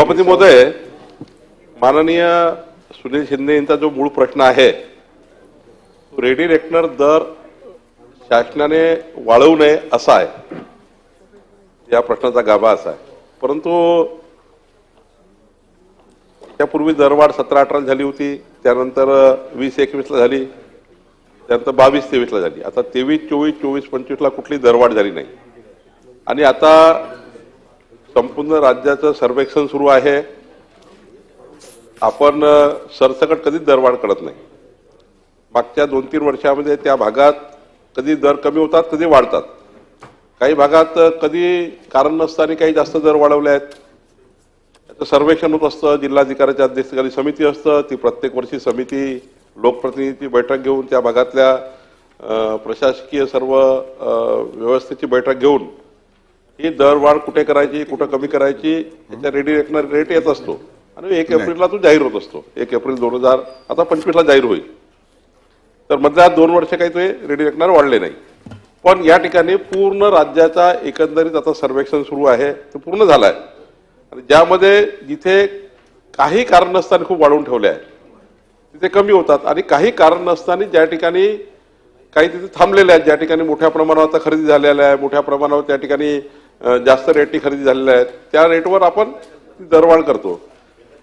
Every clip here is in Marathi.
सभापती महोदय माननीय सुनील शिंदे यांचा जो मूळ प्रश्न आहे रेडी रेकनर दर शासनाने वाढवू नये असा आहे. या प्रश्नाचा गाभा असा आहे. परंतु त्यापूर्वी दरवाढ सतरा अठरा झाली होती त्यानंतर वीस एकवीसला झाली त्यानंतर बावीस तेवीसला झाली. आता तेवीस चोवीस चोवीस पंचवीसला कुठली दरवाढ झाली नाही. आणि आता संपूर्ण राज्याचं सर्वेक्षण सुरू आहे. आपण सरसकट कधीच दरवाढ करत नाही. मागच्या दोन तीन वर्षामध्ये त्या भागात कधी दर कमी होतात कधी वाढतात. काही भागात कधी कारण नसताना काही जास्त दर वाढवले आहेत. त्याचं सर्वेक्षण होत असतं जिल्हाधिकाऱ्याच्या अध्यक्षतेखाली समिती असतं ती प्रत्येक वर्षी समिती लोकप्रतिनिधीची बैठक घेऊन त्या भागातल्या प्रशासकीय सर्व व्यवस्थेची बैठक घेऊन ही दरवाढ कुठे करायची कुठं कमी करायची याच्या रेडी रेकनर रेट येत असतो. आणि एक एप्रिलला तो जाहीर होत असतो. एक एप्रिल दोन हजार आता पंचवीसला जाहीर होईल. तर मधल्या दोन वर्ष काही ते रेडी रेकनर वाढले नाही. पण या ठिकाणी पूर्ण राज्याचा एकंदरीत आता सर्वेक्षण सुरू आहे ते पूर्ण झालं आहे आणि ज्यामध्ये जिथे काही कारण नसताना खूप वाढवून ठेवले आहे तिथे कमी होतात. आणि काही कारण नसताना ज्या ठिकाणी काही तिथे थांबलेले आहेत ज्या ठिकाणी मोठ्या प्रमाणावर आता खरेदी झालेल्या आहे मोठ्या प्रमाणावर त्या ठिकाणी जास्त रेटनी खरेदी झालेल्या आहेत. त्या रेटवर आपण ती दरवाढ करतो.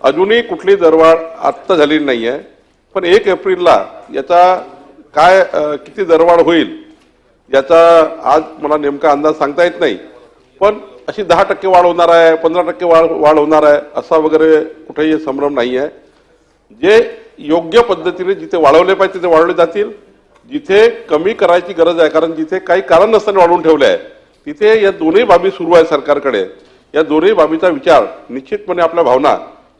अजूनही कुठली दरवाढ आत्ता झालेली नाही आहे पण एक एप्रिलला याचा काय किती दरवाढ होईल याचा आज मला नेमका अंदाज सांगता येत नाही. पण अशी दहा टक्के वाढ होणार आहे पंधरा टक्के वाढ वाढ होणार आहे असा वगैरे कुठेही संभ्रम नाही आहे जे योग्य पद्धतीने जिथे वाढवले पाहिजे तिथे वाढवले जातील. जिथे कमी करायची गरज आहे कारण जिथे काही कारण नसताना वाढवून ठेवले आहे तिथे या दोन्ही बाबी सुरू आहे सरकारकडे. या दोन्ही बाबीचा विचार निश्चितपणे आपल्या भावना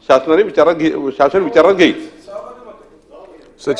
शासनाने विचारात घे शासन विचारात घेईल.